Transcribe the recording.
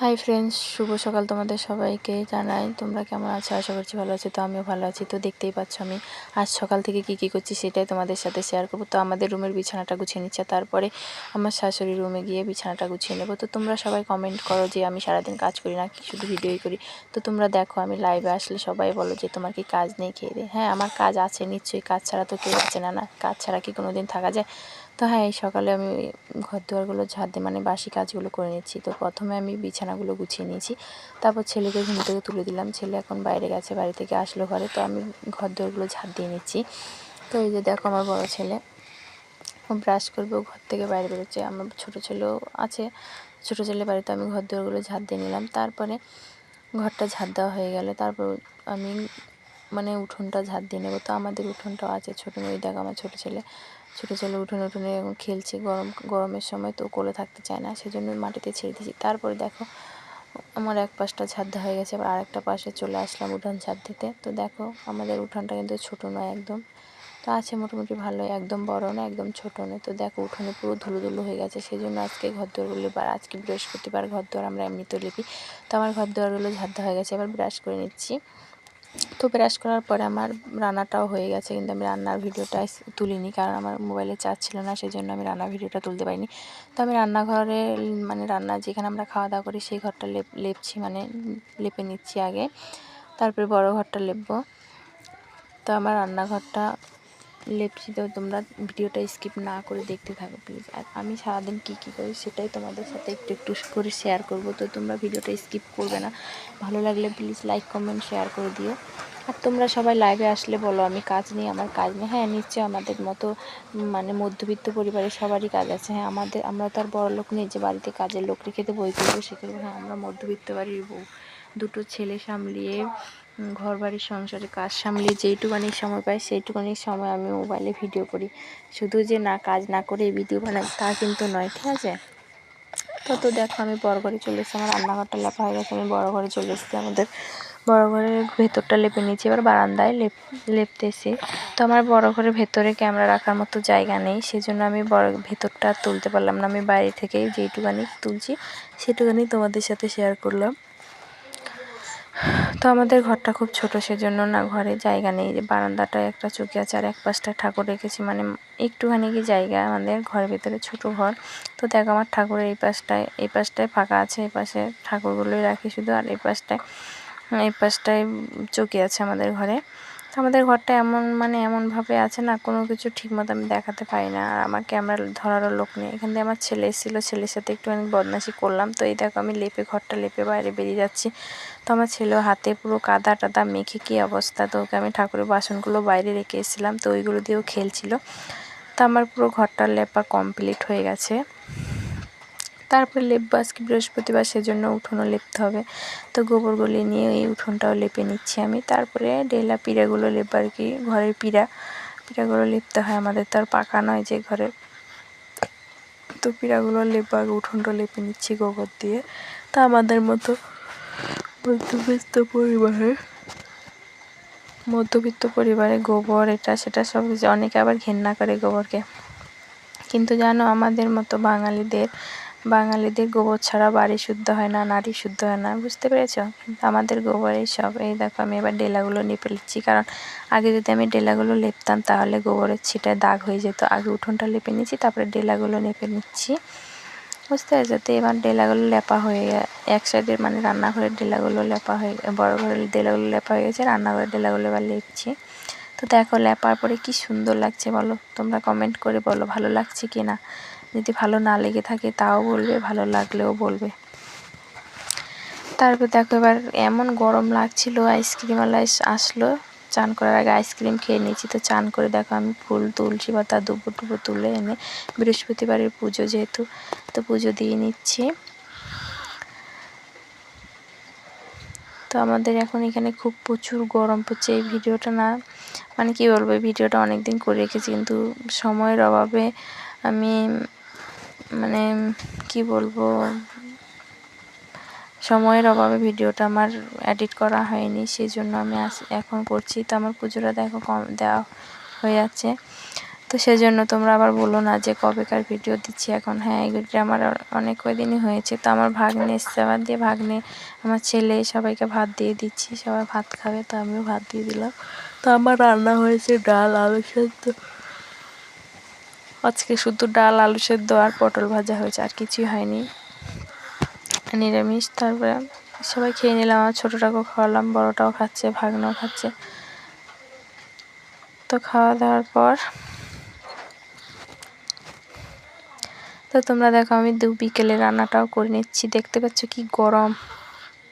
Hi friends শুভ সকাল তোমাদের সবাইকে জানাই। তোমরা কেমন আছো? আশা করছি ভালো আছো, তো আমিও ভালো আছি। তো দেখতেই পাচ্ছ আমি আজ সকাল থেকে কি কি করছি সেটাই তোমাদের সাথে শেয়ার করব। তো আমাদের রুমের বিছানাটা গুছিয়ে নিচ্ছে, তারপরে আমার শাশুড়ি রুমে গিয়ে বিছানাটা গুছিয়ে নেব। তো তোমরা সবাই কমেন্ট করো যে আমি সারাদিন কাজ করি না, কি শুধু ভিডিওই করি? তো তোমরা দেখো আমি লাইভে আসলে সবাই বলো যে তোমার কি কাজ নেই খেয়ে দে। হ্যাঁ আমার কাজ আছে, নিশ্চয়ই কাজ ছাড়া তো কেউ আছে না না? কাজ ছাড়া কি কোনো দিন থাকা যায়? তো হ্যাঁ এই সকালে আমি ঘর দুয়ারগুলো ঝাড় দিয়ে মানে বাসি কাজগুলো করে নিচ্ছি। তো প্রথমে আমি বিছানাগুলো গুছিয়ে নিয়েছি। তারপর ছেলেকে ঘুম থেকে তুলে দিলাম। ছেলে এখন বাইরে গেছে, বাড়ি থেকে আসলো ঘরে। তো আমি ঘর দুয়ারগুলো ঝাড় দিয়ে নিচ্ছি। তো এই যে দেখো আমার বড় ছেলে। ব্রাশ করব ঘর থেকে বাইরে বেরোচ্ছে। আমার ছোটো ছেলেও আছে। ছোটো ছেলে বাড়িতে আমি ঘর দুয়ারগুলো ঝাড় দিয়ে নিলাম। তারপরে ঘরটা ঝাড় দেওয়া হয়ে গেলে তারপর আমি মানে উঠোনটা ঝাড় দিয়ে নেব। তো আমাদের উঠোনটাও আছে, ছোটো মেয়ে, দেখ আমার ছোটো ছেলে। ছোটো ছেলে উঠোনে উঠোনে এখন খেলছে গরম, গরমের সময়, তো কোলে থাকতে চায় না, সেজন্য মাটিতে ছেড়ে দিয়েছি। তারপরে দেখো, আমার এক পাশটা ঝাড় হয়ে গেছে এবার আরেকটা পাশে চলে আসলাম উঠোন ঝাড় দিতে। তো দেখো, আমাদের উঠোনটা কিন্তু ছোটো নয় একদম। তো আছে মোটামুটি ভালোই, একদম বড় না একদম ছোটো নয়। তো দেখো, উঠোনে পুরো ধুলো ধুলো হয়ে গেছে সেই জন্য আজকে ঘর দুয়ারগুলো বা আজকে বৃহস্পতিবার ঘর দুয়ার আমরা এমনিতেও লিপি। তো আমার ঘর দুয়ারগুলো ঝাড় হয়ে গেছে, এবার ব্রাশ করে নিচ্ছি। তো ব্রাশ করার পরে আমার রান্নাটাও হয়ে গেছে, কিন্তু আমি রান্নার ভিডিওটা তুলিনি কারণ আমার মোবাইলে চার্জ ছিল না সেই জন্য আমি রান্নার ভিডিওটা তুলতে পারিনি। তো আমি রান্নাঘরে মানে রান্না যেখানে আমরা খাওয়া দাওয়া করি, সেই ঘরটা লেপ, লেপছি মানে লেপে নিচ্ছি আগে। তারপরে বড় ঘরটা লেপবো। তো আমার রান্নাঘরটা লেপছি তো তোমরা ভিডিওটা স্কিপ না করে দেখতে থাকো প্লিজ আর আমি সারাদিন কী কী করি সেটাই তোমাদের সাথে একটু একটু করে শেয়ার করব, তো তোমরা ভিডিওটা স্কিপ করবে না। ভালো লাগলে প্লিজ লাইক কমেন্ট শেয়ার করে দিও। আর তোমরা সবাই লাইভে আসলে বলো, আমি কাজ নিই, আমার কাজ নেই। হ্যাঁ নিশ্চয়ই আমাদের মতো মানে মধ্যবিত্ত পরিবারের সবারই কাজ আছে। হ্যাঁ আমাদের, আমরা তো আর বড় লোক নেই যে বাড়িতে কাজের লোক রেখে বই করব সে করব। হ্যাঁ আমরা মধ্যবিত্ত বাড়ির বউ। দুটো ছেলে সামলিয়ে ঘর বাড়ির সংসারে কাজ সামলিয়ে যেইটুকানি সময় পাই, সেইটুকানি সময় আমি মোবাইলে ভিডিও করি। শুধু যে না কাজ না করে ভিডিও বানাই, তা কিন্তু নয়, ঠিক আছে? তো তো দেখো, আমি বড় ঘরে চলে এসেছি, আমার রান্নাঘরটা লেপা হয়ে গেছে, আমি বড় ঘরে চলে এসেছি, আমাদের বড় ঘরের ভেতরটা লেপে নিয়েছি, এবার বারান্দায় লেপ, লেপতেছি। তো আমার বড় ঘরের ভেতরে ক্যামেরা রাখার মতো জায়গা নেই, সেজন্য আমি বড় ভেতরটা তুলতে পারলাম না, আমি বাইরে থেকেই যেইটুকানি তুলছি, সেটুকানি তোমাদের সাথে শেয়ার করলাম। তো আমাদের ঘরটা খুব ছোট, সেজন্য না ঘরে জায়গা নেই। যে বারান্দাটা একটা চুকি আছে আর এক পাশটা ঠাকুর রেখেছি মানে একটুখানি কি জায়গা আমাদের ঘরের ভিতরে ছোট ঘর। তো দেখো আমার ঠাকুরের এই পাশটায় এই পাশটায় ফাঁকা আছে, এই পাশে ঠাকুরগুলোই রাখি শুধু, আর এই পাশটায় এই পাশটায় চকি আছে আমাদের ঘরে। আমাদের ঘরটা এমন মানে এমনভাবে আছে না, কোনো কিছু ঠিকমতো আমি দেখাতে পারি না। আর আমার ক্যামেরা ধরারও লোক নেই। এখান থেকে আমার ছেলে এসেছিল, ছেলের সাথে একটুখানি বদমাশি করলাম। তো এই দেখো, আমি লেপে ঘরটা লেপে বাইরে বেরিয়ে যাচ্ছি। তো আমার ছেলেও হাতে পুরো কাদা টাদা মেখে কী অবস্থা? তো ওকে আমি ঠাকুরের বাসনগুলো বাইরে রেখে এসেছিলাম। তো ওইগুলো দিয়েও খেলছিল। তো আমার পুরো ঘরটা লেপা কমপ্লিট হয়ে গেছে। তারপরে লেপবো আজকে বৃহস্পতিবার সেজন্য উঠোনও লেপতে হবে। তো গোবরগুলি নিয়ে এই উঠোনটাও লেপে নিচ্ছি আমি। তারপরে ডেলা পিঁড়াগুলো লেপ আর কি, ঘরের পিড়া। পিঁড়াগুলো লেপতে হয় আমাদের তো আর পাকা নয় যে ঘরের তো পিঁড়াগুলো লেপ আগে, উঠোনটা লেপে নিচ্ছি গোবর দিয়ে। তা আমাদের মতো মধ্যবিত্ত পরিবারে মধ্যবিত্ত পরিবারে গোবর এটা সেটা সব অনেকে আবার ঘেন্না করে গোবরকে। কিন্তু জানো আমাদের মতো বাঙালিদের বাঙালিদের গোবর ছাড়া বাড়ি শুদ্ধ হয় না, নারী শুদ্ধ হয় না, বুঝতে পেরেছ? কিন্তু আমাদের গোবরেই সব, এই দেখো আমি এবার ডেলাগুলো নিপে নিচ্ছি। কারণ আগে যদি আমি ডেলাগুলো লেপতাম, তাহলে গোবরের ছিটায় দাগ হয়ে যেত। আগে উঠোনটা লেপে নিচ্ছি তারপরে ডেলাগুলো নেপে নিচ্ছি। বুঝতে পেরেছ? তো এবার ডেলাগুলো লেপা হয়ে গেছে এক সাইডের মানে রান্নাঘরের ডেলাগুলো লেপা হয়ে, বড় ঘরের ডেলাগুলো লেপা হয়ে গেছে, রান্নাঘরের ডেলাগুলো এবার লেপছি। তো দেখো, লেপার পরে কি সুন্দর লাগছে বলো? তোমরা কমেন্ট করে বলো, ভালো লাগছে কি না যদি ভালো না লেগে থাকে তাও বলবে, ভালো লাগলেও বলবে। তারপর দেখো, এবার এমন গরম লাগছিল আইসক্রিমওয়ালা আসলো। চান করার আগে আইসক্রিম খেয়ে নিয়েছি। তো চান করে দেখো, আমি ফুল তুলছি বা তার দুপুর টুপুর তুলে এনে বৃহস্পতিবারের পুজো যেহেতু, তো পুজো দিয়ে নিচ্ছি। তো আমাদের এখন এখানে খুব প্রচুর গরম পড়ছে, এই ভিডিওটা না মানে কি বলব ভিডিওটা অনেক দিন করে রেখেছি কিন্তু সময়ের অভাবে আমি মানে কি বলব, সময়ের অভাবে ভিডিওটা আমার এডিট করা হয়নি সেই জন্য আমি এখন করছি। তো আমার পুজোটা দেখো কম, দেওয়া হয়ে যাচ্ছে। তো সেজন্য তোমরা আবার বলো না যে কবেকার ভিডিও দিচ্ছি এখন। হ্যাঁ এগুলি আমার অনেক কয়দিনই হয়েছে। তো আমার ভাগ্নে আবার দিয়ে ভাগ্নে, আমার ছেলে সবাইকে ভাত দিয়ে দিচ্ছি, সবাই ভাত খাবে, তো আমিও ভাত দিয়ে দিলাম। তো আমার রান্না হয়েছে ডাল, আলু সেদ্ধ। আজকে শুধু ডাল, আলু সেদ্ধ আর পটল ভাজা হয়েছে, আর কিছুই হয়নি। নিরামিষ, তারপরে সবাই খেয়ে নিলাম, আমার ছোটোটাকেও খাওয়ালাম, বড়োটাও খাচ্ছে, ভাগনাও খাচ্ছে। তো খাওয়া দাওয়ার পর, তো তোমরা দেখো আমি দু বিকেলে রান্নাটাও করে নিচ্ছি, দেখতে পাচ্ছ কি গরম।